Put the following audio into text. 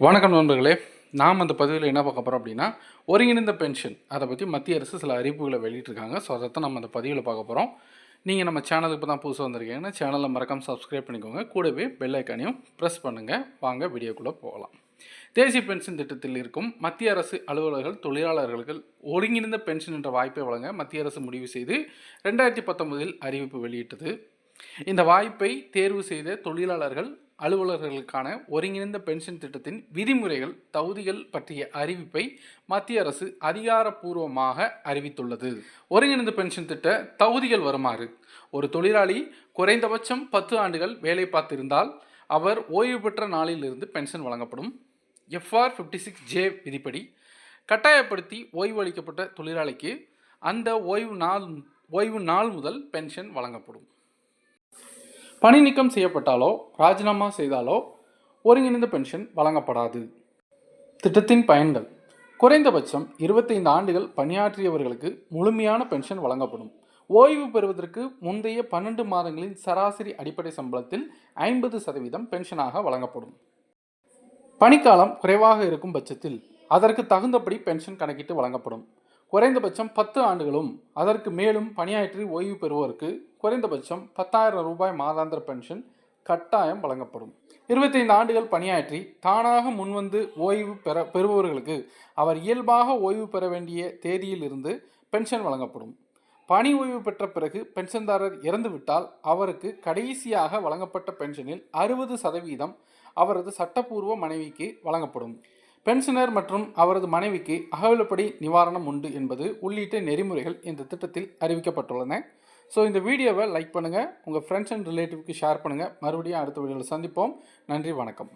வணக்கம் நண்பர்களே நாம் அந்த பதிவில் என்ன பார்க்க போகிறோம் அப்படின்னா ஒருங்கிணைந்த பென்ஷன் அதை பற்றி மத்திய அரசு சில அறிவிப்புகளை வெளியிட்டிருக்காங்க. ஸோ அதை தான் நம்ம அந்த பதிவில் பார்க்க போகிறோம் நீங்கள் நம்ம சேனலுக்கு இப்போ தான் புதுசாக வந்திருக்கீங்கன்னா சேனலில் மறக்காம சப்ஸ்கிரைப் பண்ணிக்கோங்க. கூடவே பெல் ஐக்கானையும் ப்ரெஸ் பண்ணுங்கள் வாங்க வீடியோக்குள்ளே போகலாம். தேசிய பென்ஷன் திட்டத்தில் இருக்கும் மத்திய அரசு அலுவலர்கள் தொழிலாளர்களுக்கு ஒருங்கிணைந்த பென்ஷன் என்ற வாய்ப்பை வழங்க மத்திய அரசு முடிவு செய்து ரெண்டாயிரத்தி பத்தொன்பதில் அறிவிப்பு வெளியிட்டது. இந்த வாய்ப்பை தேர்வு செய்த தொழிலாளர்கள் அலுவலர்களுக்கான ஒருங்கிணைந்த பென்ஷன் திட்டத்தின் விதிமுறைகள் தகுதிகள் பற்றிய அறிவிப்பை மத்திய அரசு அதிகாரப்பூர்வமாக அறிவித்துள்ளது. ஒருங்கிணைந்த பென்ஷன் திட்ட தகுதிகள் வருமாறு. ஒரு தொழிலாளி குறைந்தபட்சம் பத்து ஆண்டுகள் வேலை பார்த்திருந்தால் அவர் ஓய்வு பெற்ற நாளிலிருந்து பென்ஷன் வழங்கப்படும். எஃப்ஆர் ஃபிஃப்டி சிக்ஸ் ஜே விதிப்படி கட்டாயப்படுத்தி ஓய்வு அளிக்கப்பட்ட தொழிலாளிக்கு அந்த ஓய்வு நாள் ஓய்வு நாள் முதல் பென்ஷன் வழங்கப்படும். பணி நீக்கம் செய்யப்பட்டாலோ ராஜினாமா செய்தாலோ ஒருங்கிணைந்த பென்ஷன் வழங்கப்படாது. திட்டத்தின் பயன்கள். குறைந்தபட்சம் இருபத்தைந்து ஆண்டுகள் பணியாற்றியவர்களுக்கு முழுமையான பென்ஷன் வழங்கப்படும். ஓய்வு பெறுவதற்கு முந்தைய பன்னெண்டு மாதங்களின் சராசரி அடிப்படை சம்பளத்தில் ஐம்பது சதவீதம் பென்ஷனாக வழங்கப்படும். பணிக்காலம் குறைவாக இருக்கும் பட்சத்தில் அதற்கு தகுந்தபடி பென்ஷன் கணக்கிட்டு வழங்கப்படும். குறைந்தபட்சம் பத்து ஆண்டுகளும் அதற்கு மேலும் பணியாற்றி ஓய்வு பெறுவோருக்கு குறைந்தபட்சம் பத்தாயிரம் ரூபாய் மாதாந்திர பென்ஷன் கட்டாயம் வழங்கப்படும். இருபத்தைந்து ஆண்டுகள் பணியாற்றி தானாக முன்வந்து ஓய்வு பெற பெறுபவர்களுக்கு அவர் இயல்பாக ஓய்வு பெற வேண்டிய தேதியில் இருந்து பென்ஷன் வழங்கப்படும். பணி ஓய்வு பெற்ற பிறகு பென்ஷன்தாரர் இறந்துவிட்டால் அவருக்கு கடைசியாக வழங்கப்பட்ட பென்ஷனில் அறுபது சதவீதம் அவரது சட்டப்பூர்வ மனைவிக்கு வழங்கப்படும். பென்ஷனர் மற்றும் அவரது மனைவிக்கு அகவிலப்படி நிவாரணம் உண்டு என்பது உள்ளிட்ட நெறிமுறைகள் இந்த திட்டத்தில் அறிவிக்கப்பட்டுள்ளன. ஸோ இந்த வீடியோவை லைக் பண்ணுங்கள் உங்கள் ஃப்ரெண்ட்ஸ் அண்ட் ரிலேட்டிவ்க்கு ஷேர் பண்ணுங்கள் மறுபடியும் அடுத்த வீடியோவில் சந்திப்போம். நன்றி வணக்கம்.